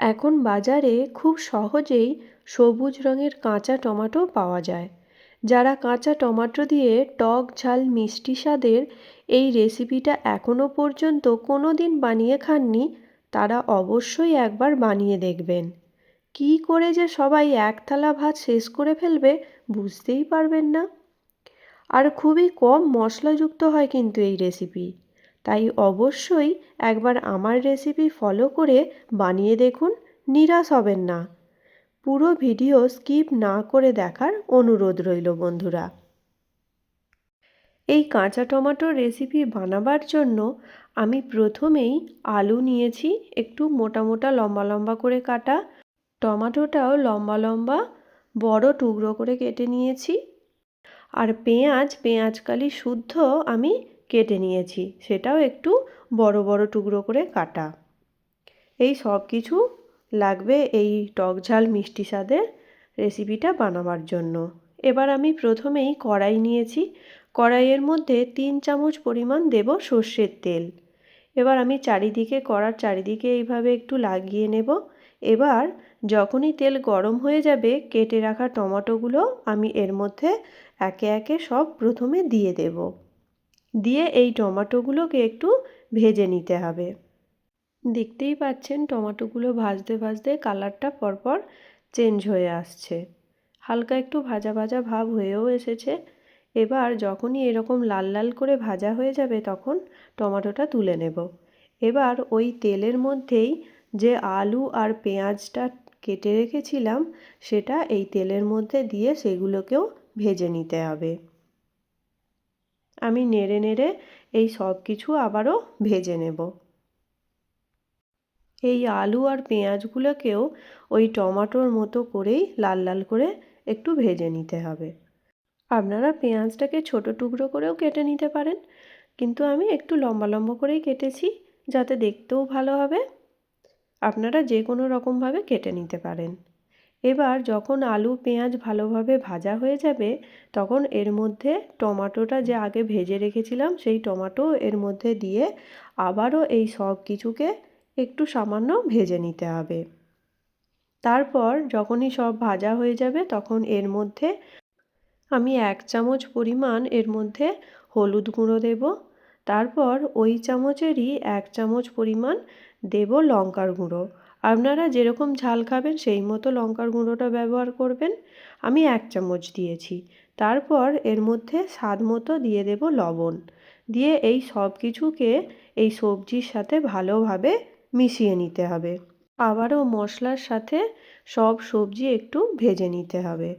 এখন বাজারে খুব সহজেই সবুজ রঙের কাঁচা টমাটো পাওয়া যায়। যারা কাঁচা টমাটো দিয়ে টক, ঝাল, মিষ্টি স্বাদের এই রেসিপিটা এখনও পর্যন্ত কোনো দিন বানিয়ে খাননি, তারা অবশ্যই একবার বানিয়ে দেখবেন। কী করে যে সবাই এক থালা ভাত শেষ করে ফেলবে বুঝতেই পারবেন না। আর খুবই কম মশলাযুক্ত হয় কিন্তু এই রেসিপি। তাই অবশ্যই একবার আমার রেসিপি ফলো করে বানিয়ে দেখুন, নিরাশ হবেন না। পুরো ভিডিও স্কিপ না করে দেখার অনুরোধ রইল বন্ধুরা। এই কাঁচা টমাটোর রেসিপি বানাবার জন্য আমি প্রথমেই আলু নিয়েছি, একটু মোটা মোটা লম্বা লম্বা করে কাটা। টমাটোটাও লম্বা লম্বা, বড় টুকরো করে কেটে নিয়েছি। আর পেঁয়াজ, পেঁয়াজকালি শুদ্ধ আমি কেটে নিয়েছি, সেটাও একটু বড় বড় টুকরো করে কাটা। এই সব কিছু লাগবে এই টক ঝাল মিষ্টি স্বাদের রেসিপিটা বানাবার জন্য। এবার আমি প্রথমেই কড়াই নিয়েছি। কড়াইয়ের মধ্যে তিন চামচ পরিমাণ দেব সর্ষের তেল। এবার আমি চারিদিকে, কড়ার চারিদিকে এইভাবে একটু লাগিয়ে নেব। এবার যখনই তেল গরম হয়ে যাবে, কেটে রাখা টমেটোগুলো আমি এর মধ্যে একে একে সব প্রথমে দিয়ে দেব। দিয়ে এই টমেটোগুলোকে একটু ভেজে নিতে হবে। দেখতেই পাচ্ছেন টমেটোগুলো ভাজতে ভাজতে কালারটা পরপর চেঞ্জ হয়ে আসছে। হালকা একটু ভাজা ভাজা ভাব হয়েও এসেছে। এবার যখনই এরকম লাল লাল করে ভাজা হয়ে যাবে তখন টমেটোটা তুলে নেব। এবার ওই তেলের মধ্যেই যে আলু আর পেঁয়াজটা কেটে রেখেছিলাম সেটা এই তেলের মধ্যে দিয়ে সেগুলোকেও ভেজে নিতে হবে। আমি নেড়ে নেড়ে এই সব কিছু আবারও ভেজে নেব। এই আলু আর পেঁয়াজগুলোকেও ওই টমাটোর মতো করেই লাল লাল করে একটু ভেজে নিতে হবে। আপনারা পেঁয়াজটাকে ছোট টুকরো করেও কেটে নিতে পারেন, কিন্তু আমি একটু লম্বা লম্বা করেই কেটেছি যাতে দেখতেও ভালো হবে। আপনারা যে কোনো রকমভাবে কেটে নিতে পারেন। এবার যখন আলু, পেঁয়াজ ভালোভাবে ভাজা হয়ে যাবে, তখন এর মধ্যে টমাটোটা যে আগে ভেজে রেখেছিলাম, সেই টমাটো এর মধ্যে দিয়ে আবারও এই সব কিছুকে একটু সামান্য ভেজে নিতে হবে। তারপর যখনই সব ভাজা হয়ে যাবে, তখন এর মধ্যে আমি এক চামচ পরিমাণ এর মধ্যে হলুদ গুঁড়ো দেব। তারপর ওই চামচেরই এক চামচ পরিমাণ দেব লঙ্কার গুঁড়ো। আপনারা যেরকম ঝাল খাবেন, সেই মতো লঙ্কার গুঁড়োটা ব্যবহার করবেন। আমি এক চামচ দিয়েছি। তারপর এর মধ্যে স্বাদ মতো দিয়ে দেব লবণ। দিয়ে এই সব কিছুকে এই সবজির সাথে ভালোভাবে মিশিয়ে নিতে হবে। আবারও মশলার সাথে সব সবজি একটু ভেজে নিতে হবে।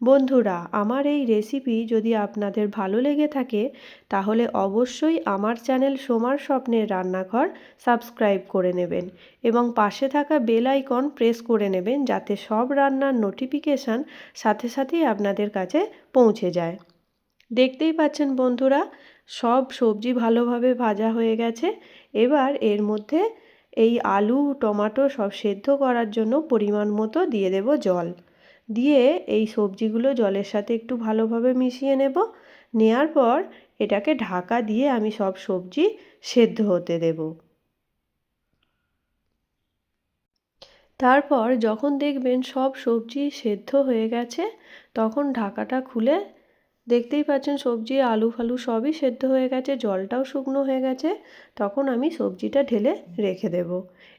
বন্ধুরা, আমার এই রেসিপি যদি আপনাদের ভালো লেগে থাকে, তাহলে অবশ্যই আমার চ্যানেল সোমার স্বপ্নের রান্নাঘর সাবস্ক্রাইব করে নেবেন এবং পাশে থাকা বেল আইকন প্রেস করে নেবেন যাতে সব রান্নার নোটিফিকেশান সাথে সাথেই আপনাদের কাছে পৌঁছে যায়। দেখতেই পাচ্ছেন বন্ধুরা, সব সবজি ভালোভাবে ভাজা হয়ে গেছে। এবার এর মধ্যে এই আলু, টমাটো সব সেদ্ধ করার জন্য পরিমাণ মতো দিয়ে দেব জল। দিয়ে এই সবজিগুলো জলের সাথে একটু ভালোভাবে মিশিয়ে নেব। নেয়ার পর এটাকে ঢাকা দিয়ে আমি সব সবজি সেদ্ধ হতে দেব। তারপর যখন দেখবেন সব সবজি সেদ্ধ হয়ে গেছে, তখন ঢাকাটা খুলে দেখতেই পাচ্ছেন সবজি আলু ফালু সবই সেদ্ধ হয়ে গেছে, জলটাও শুকনো হয়ে গেছে, তখন আমি সবজিটা ঢেলে রেখে দেব।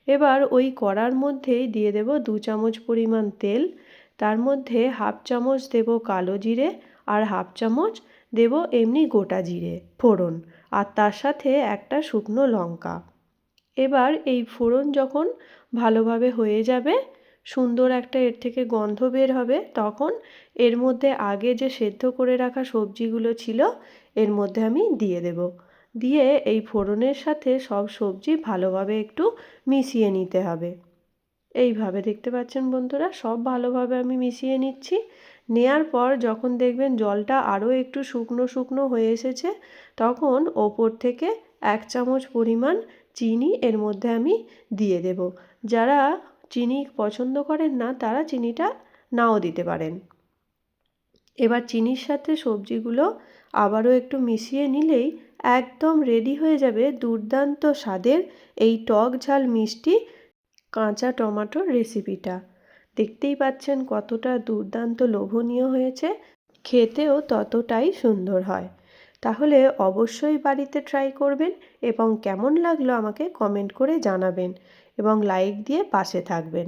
এবার ওই কড়ার মধ্যেই দিয়ে দেব দু চামচ পরিমাণ তেল তার মধ্যে হাফ চামচ দেব কালো জিরে আর হাফ চামচ দেব এমনি গোটা জিরে ফোড়ন আর তার সাথে একটা শুকনো লঙ্কা। এবার এই ফোড়ন যখন ভালোভাবে হয়ে যাবে, সুন্দর একটা এর থেকে গন্ধ বের হবে, তখন এর মধ্যে আগে যে সেদ্ধ করে রাখা সবজিগুলো ছিল, এর মধ্যে আমি দিয়ে দেব। দিয়ে এই ফোড়নের সাথে সব সবজি ভালোভাবে একটু মিশিয়ে নিতে হবে। এইভাবে দেখতে পাচ্ছেন বন্ধুরা, সব ভালোভাবে আমি মিশিয়ে নিচ্ছি। নেয়ার পর যখন দেখবেন জলটা আরও একটু শুকনো শুকনো হয়ে এসেছে, তখন ওপর থেকে এক চামচ পরিমাণ চিনি এর মধ্যে আমি দিয়ে দেব। যারা চিনি পছন্দ করেন না, তারা চিনিটা নাও দিতে পারেন। এবার চিনির সাথে সবজিগুলো আবারও একটু মিশিয়ে নিলেই একদম রেডি হয়ে যাবে দুর্দান্ত স্বাদের এই টক ঝাল মিষ্টি কাঁচা টমাটোর রেসিপিটা দেখতেই পাচ্ছেন কতটা দুর্দান্ত লোভনীয় হয়েছে। খেতেও ততটাই সুন্দর হয়। তাহলে অবশ্যই বাড়িতে ট্রাই করবেন এবং কেমন লাগল আমাকে কমেন্ট করে জানাবেন এবং লাইক দিয়ে পাশে থাকবেন।